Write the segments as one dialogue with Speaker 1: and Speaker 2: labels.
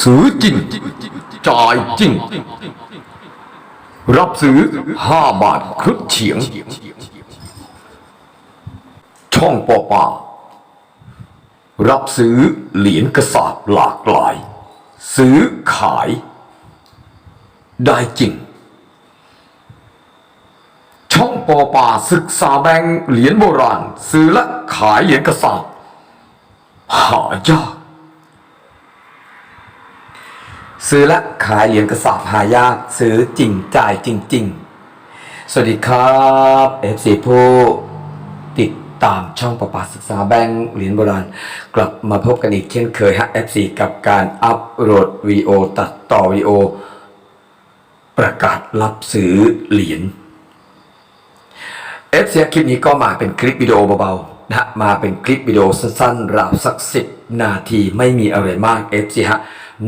Speaker 1: ซื้อจริง จ่ายจริง รับซื้อห้าบาทครึ่งเฉียง ช่องปอปารับซื้อเหรียญกระสาบหลากหลาย ซื้อขาย ได้จริง ช่องปอปาศึกษาแบงเหรียญโบราณ ซื้อและขายเหรียญกระสาบหายาก
Speaker 2: ซื้อและขายเหรียญกระสอบหายากซื้อจริงจ่ายจริง ๆ สวัสดีครับ FC ผู้ติดตามช่องประปาศึกษาแบงค์เหรียญโบราณ กลับมาพบกันอีกเช่นเคยฮะ FC กับการอัปโหลดวีโอตัดต่อวีโอประกาศรับซื้อเหรียญ FC คลิปนี้ก็มาเป็นคลิปวิดีโอเบาๆนะมาเป็นคลิปวิดีโอสั้นๆราวสักสิบนาทีไม่มีอะไรมาก FC ฮะ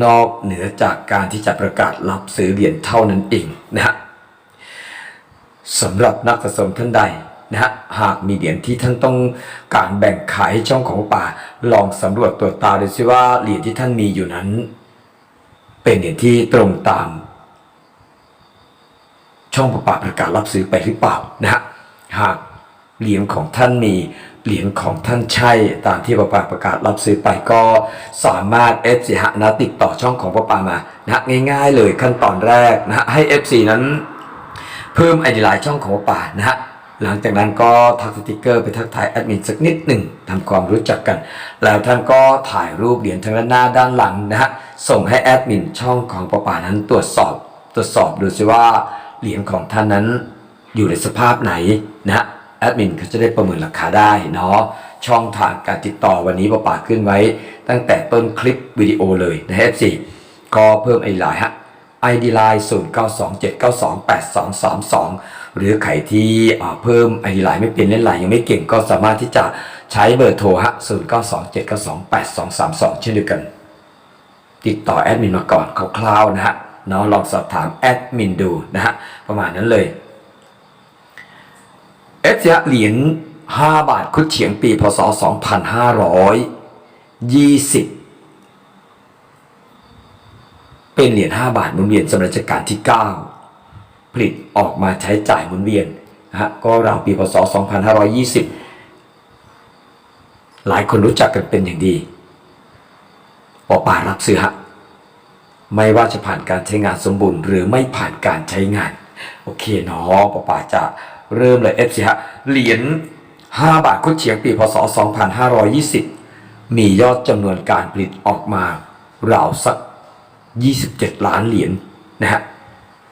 Speaker 2: นอกเหนือจากการที่จะประกาศรับซื้อเหรียญเท่านั้นเองนะฮะสำหรับนักสะสมท่านใดนะฮะหากมีเหรียญที่ท่านต้องการแบ่งขายให้ช่องของป่า ลองสำรวจตรวจตาดูซิว่าเหรียญที่ท่านมีอยู่นั้น เป็นเหรียญที่ตรงตาม ช่องประปาประกาศรับซื้อไปหรือเปล่านะฮะหากเหรียญของท่านมี เหรียญของท่านใช่ตามที่ประปาประกาศรับซื้อไปก็สามารถ FC ฮะนะติดต่อช่องของประปามานะง่ายๆเลยขั้นตอนแรกนะฮะให้ FC นั้นเพิ่มไอดีไลน์ช่องของป่านะฮะหลังจากนั้นก็ทักสติกเกอร์ไปทักทายแอดมินสักนิดหนึ่งทำความรู้จักกัน แล้วท่านก็ถ่ายรูปเหรียญทางด้านหน้าด้านหลังนะฮะส่งให้แอดมินช่องของป่าป่านั้นตรวจสอบ ตรวจสอบดูซิว่าเหรียญของท่านนั้นอยู่ในสภาพไหนนะฮะ แอดมินเขาจะได้ประเมินราคาได้เนาะช่องทางการติดต่อวันนี้ป่าป่าขึ้นไว้ ตั้งแต่ต้นคลิปวิดีโอเลยนะฮะ FC ก็เพิ่มไอดีไลน์ฮะ ID Line 0927928232 หรือใครที่เพิ่ม ID Line ไม่เป็นเล่นไลน์ยังไม่เก่งก็สามารถที่จะใช้เบอร์โทรฮะ0927928232 เช่นเดียวกัน ติดต่อแอดมินมาก่อนคร่าวๆนะฮะเนาะลองสอบถามแอดมินดูนะฮะประมาณนั้นเลย เอฟเหรียญ5บาทคุดเฉียงปีพศ2520เป็นเหรียญ5บาทหมุนเวียนสำหรับรัชกาลที่9ผลิตออกมาใช้จ่ายหมุนเวียนนะฮะก็ราวปีพศ2520หลายคนรู้จักกันเป็นอย่างดีปอป่ารับซื้อฮะไม่ว่าจะผ่านการใช้งานสมบูรณ์ หรือไม่ผ่านการใช้งาน โอเคเนาะปอป่าจะ เริ่มเลยเอฟซีฮะเหรียญ5 บาทคุดเฉียงปีพศ 2520 มียอดจำนวนการผลิตออกมาราวสัก 27 ล้านเหรียญนะฮะ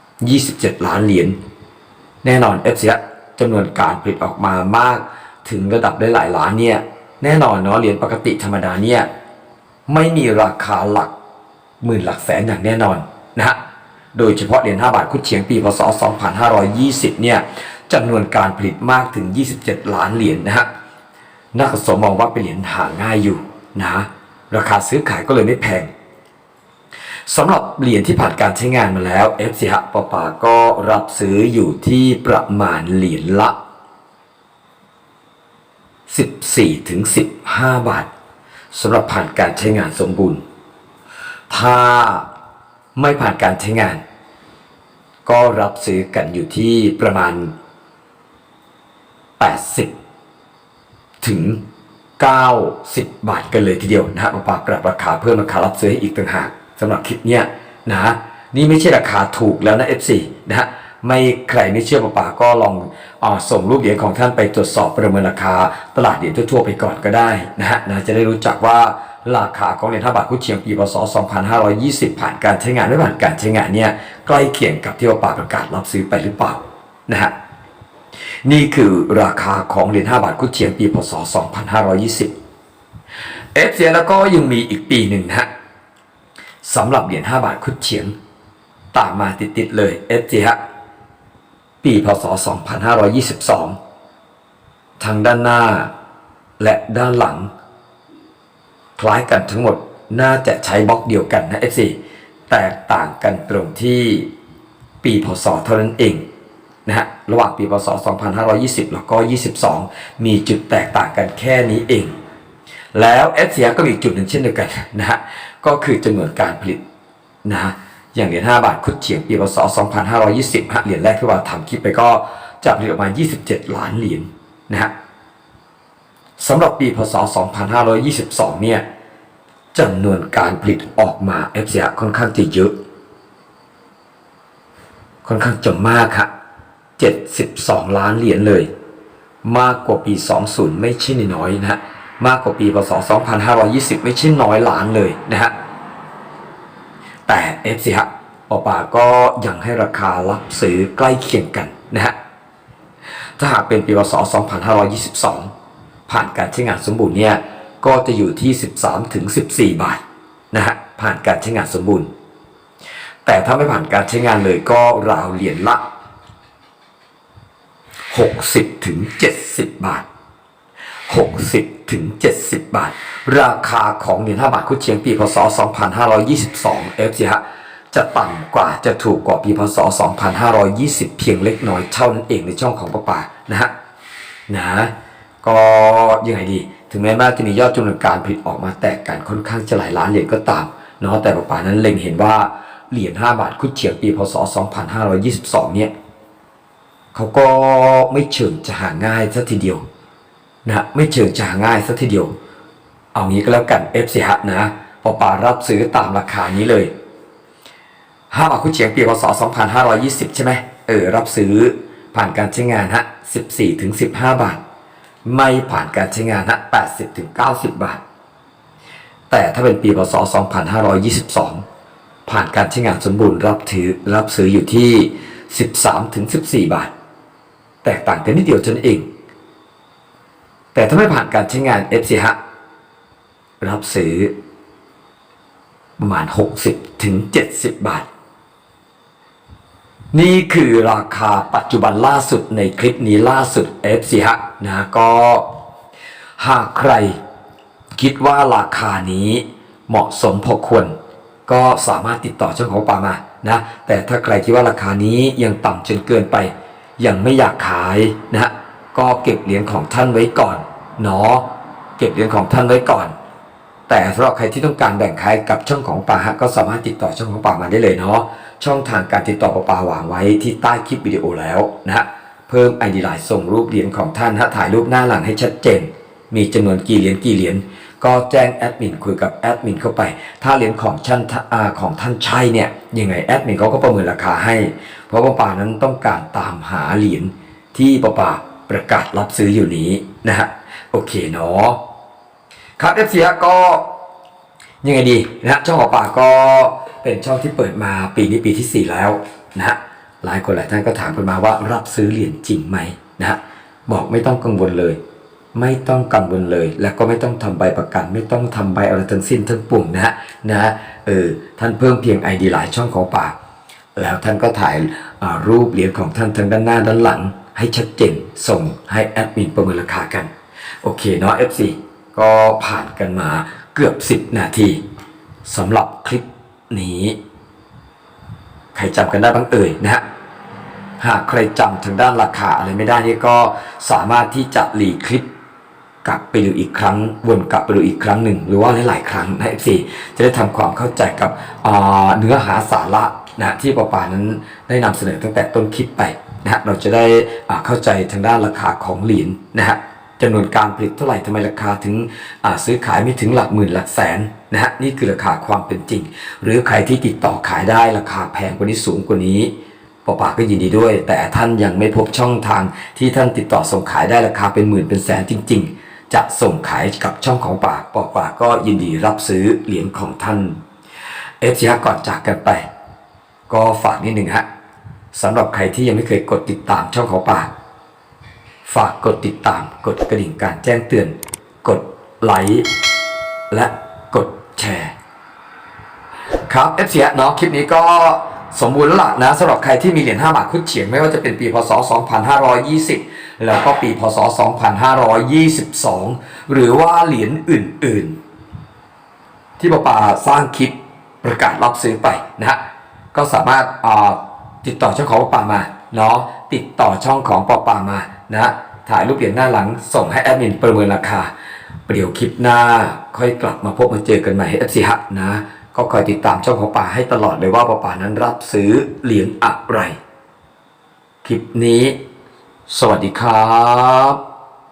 Speaker 2: 27 ล้านเหรียญแน่นอน f อ c จำนวนการผลิตออกมามากถึงระดับได้หลายล้านเนี่ยแน่นอนเนาะเหรียญปกติธรรมดาเนี่ยไม่มีราคาหลักหมื่นหลักแสนอย่างแน่นอนนะฮะ โดยเฉพาะเหรียญ5บาทคุดเฉียงปีพศ 2520 เนี่ย จำนวนการผลิตมากถึง 27 ล้านเหรียญนะฮะนักสมมองว่าเป็นเหรียญหาง่ายอยู่นะราคาซื้อขายก็เลยไม่แพงสำหรับเหรียญที่ผ่านการใช้งานมาแล้ว f อ h ปปาก็รับซื้ออยู่ที่ประมาณเหรียญละ 14ถึง15 บาทสำหรับผ่านการใช้งานสมบูรณ์ ถ้าไม่ผ่านการใช้งาน ก็รับซื้อกันอยู่ที่ประมาณ 80 ถึง 90 บาทกันเลยทีเดียวนะฮะปาปรับราคาเพิ่มราคารับซื้อให้อีกต่างหากสำหรับคลิปเนี้ยนะนี่ไม่ใช่ราคาถูกแล้วนะ FC นะฮะไม่ใครไม่เชื่อปาปาก็ลองอส่งรูปเหรียญของท่านไปตรวจสอบประเมินราคาตลาดเหรียญทั่วๆไปก่อนก็ได้นะฮะนะจะได้รู้จักว่าราคาของเหรียญ5บาทคุดเฉียงปีพศ 2520 ผ่านการใช้งานไม่ผ่านการใช้งานเนี่ยใกล้เคียงกับที่ปาปาประกาศรับซื้อไปหรือเปล่านะฮะ นี่คือราคาของเหรียญ5บาทคุดเฉียงปีพศ 2520 เอฟเซียแล้วก็ยังมีอีกปีหนึ่งนะฮะสำหรับเหรียญ5บาทคุดเฉียงตามมาติดๆเลยเอฟเซียปีพศ 2522ทางด้านหน้าและด้านหลัง คล้ายกันทั้งหมดน่าจะใช้บล็อกเดียวกันนะ FC แตกต่างกันตรงที่ปีพศเท่านั้นเอง นะฮะระหว่างปีพศ 2520 แล้วก็ 22 มีจุดแตกต่างกันแค่นี้เอง แล้วเอสเซียก็มีอีกจุดหนึ่งเช่นเดียวกันนะฮะก็คือจำนวนการผลิตนะฮะอย่างเหรียญ5บาทคุดเฉียงปีพศ 2520ฮะเหรียญแรกที่ว่าทำคลิปไปก็จะผลิตออกมา 27 ล้านเหรียญนะฮะสำหรับปีพศ 2522 เนี่ยจำนวนการผลิตออกมาเอฟเซียค่อนข้างจะเยอะ ค่อนข้างจะมากครับ 72 ล้านเหรียญเลย มากกว่าปี 20 ไม่ใช่น้อยนะฮะมากกว่าปีพศ2520 ไม่ใช่น้อยล้านเลยนะฮะแต่เอฟซีฮะปอปาก็ยังให้ราคารับซื้อใกล้เคียงกันนะฮะถ้าหากเป็นปีพศ2522 ผ่านการใช้งานสมบูรณ์เนี่ยก็จะอยู่ที่ 13ถึง14 บาทนะฮะผ่านการใช้งานสมบูรณ์ แต่ถ้าไม่ผ่านการใช้งานเลยก็ราวเหรียญละ 60ถึง70 บาท 60ถึง70 บาท ราคาของเหรียญ5บาทคุดเชียงปีพศ 2522เอฟซีฮะจะต่ำกว่าจะถูกกว่าปีพศ 2520 เพียงเล็กน้อยเท่านั้นเองในช่องของประปานะฮะนะก็ยังไงดี ถึงแม้ว่าจะมียอดจำนวนการผลิตออกมาแตกกันค่อนข้างจะหลายล้านเหรียญก็ตามเนาะแต่ประปานั้นเล็งเห็นว่าเหรียญ5บาทคุดเฉียงปีพศ 2522 เนี่ย เขาก็ไม่เชิงจะหาง่ายซะทีเดียวนะไม่เชิงจะหาง่ายซะทีเดียว เอางี้ก็แล้วกัน F สิฮะนะปอปารับซื้อตามราคานี้เลยห้าบาทคุณเฉียงปีพศ2520 ใช่ไหมเออรับซื้อผ่านการใช้งานฮะ14ถึง15 บาท ไม่ผ่านการใช้งานฮะ80ถึง90 บาท แต่ถ้าเป็นปีพศ2522 ผ่านการใช้งานสมบูรณ์รับถือรับซื้ออยู่ที่ 13ถึง14 บาท แตกต่างกันนิดเดียวเท่านั้นเอง แต่ถ้าไม่ผ่านการใช้งาน f c ฮะรับซื้อประมาณ 60ถึง70 บาท นี่คือราคาปัจจุบันล่าสุดในคลิปนี้ล่าสุด f c ฮะนะก็หากใครคิดว่าราคานี้เหมาะสมพอควร ก็สามารถติดต่อเจ้าของป่ามานะแต่ถ้าใครคิดว่าราคานี้ยังต่ำจนเกินไป ยังไม่อยากขายนะฮะก็เก็บเหรียญของท่านไว้ก่อนเนาะเก็บเหรียญของท่านไว้ก่อน แต่สำหรับใครที่ต้องการแบ่งขายกับช่องของป่าฮะก็สามารถติดต่อช่องของป่ามาได้เลยเนาะช่องทางการติดต่อป่าป่าวางไว้ที่ใต้คลิปวิดีโอแล้วนะฮะเพิ่ม ID ไลน์ส่งรูปเหรียญของท่านฮะถ่ายรูปหน้าหลังให้ชัดเจน มีจำนวนกี่เหรียญกี่เหรียญก็แจ้งแอดมินคุยกับแอดมินเข้าไป ถ้าเหรียญของท่านอ่าของท่านใช่เนี่ยยังไงแอดมินเขาก็ประเมินราคาให้ เพราะป้าป่านั้นต้องการตามหาเหรียญที่ป้าป่าประกาศรับซื้ออยู่นี้นะฮะโอเคเนาะครับเอฟซีก็ยังไงดีนะช่องของป่าก็เป็นช่องที่เปิดมาปีนี้ปีที่ 4 แล้วนะฮะหลายคนหลายท่านก็ถามกันมาว่ารับซื้อเหรียญจริงไหมนะฮะบอกไม่ต้องกังวลเลย ไม่ต้องกังวลเลย และก็ไม่ต้องทำใบประกัน ไม่ต้องทำใบอะไรทั้งสิ้นทั้งปวงนะฮะนะฮะเออท่านเพิ่มเพียง ID หลายช่องของป่า แล้วท่านก็ถ่ายรูปเหรียญของท่านทั้งด้านหน้าด้านหลัง ให้ชัดเจนส่งให้แอดมินประเมินราคากัน โอเคเนาะ FC ก็ผ่านกันมาเกือบ 10 นาทีสำหรับคลิปนี้ ใครจำกันได้บ้างเอ่ยนะฮะหากใครจำทางด้านราคาอะไรไม่ได้นี่ก็สามารถที่จะรีคลิปกลับไปดูอีกครั้งวนกลับไปดูอีกครั้งหนึ่ง หรือว่าหลาย ๆ ครั้งนะ FC จะได้ทำความเข้าใจกับเนื้อหาสาระ นะที่ปอปานั้นได้นำเสนอตั้งแต่ต้นคลิปไปนะฮะเราจะได้อ่าเข้าใจทางด้านราคาของเหรียญนะฮะจำนวนการผลิตเท่าไหร่ทำไมราคาถึงอ่าซื้อขายไม่ถึงหลักหมื่นหลักแสนนะฮะนี่คือราคาความเป็นจริง หรือใครที่ติดต่อขายได้ราคาแพงกว่านี้สูงกว่านี้ปอปาก็ยินดีด้วย แต่ท่านยังไม่พบช่องทางที่ท่านติดต่อส่งขายได้ราคาเป็นหมื่นเป็นแสนจริง ๆ จะส่งขายกับช่องของปากปอปาก็ยินดีรับซื้อเหรียญของท่านเอฟซีก่อนจากกันไป ก็ฝากนิดหนึ่งฮะสำหรับใครที่ยังไม่เคยกดติดตามช่องของปาฝากกดติดตามกดกระดิ่งการแจ้งเตือน กดไลค์และกดแชร์ ครับ f อ s เนาะคลิปนี้ก็สมบูรณ์แล้วล่ะนะสำหรับใครที่มีเหรียญ5บาทคุดเฉียงไม่ว่าจะเป็นปีพศ 2520 แล้วก็ปีพศ 2522 หรือว่าเหรียญอื่น ๆ ที่ปาปาสร้างคลิปประกาศรับซื้อไปนะฮะ ก็สามารถติดต่อช่องของปาปามาเนาะติดต่อช่องของปาปามานะถ่ายรูปเหรียญหน้าหลังส่งให้แอดมินประเมินราคา เปเดี๋ยวคลิปหน้า ค่อยกลับมาพบมาเจอกันใหม่ให้เอฟซีฮะนะ ก็คอยติดตามช่องของป่าให้ตลอดเลยว่าป่าป่านั้นรับซื้อเหรียญอะไร คลิปนี้ สวัสดีครับ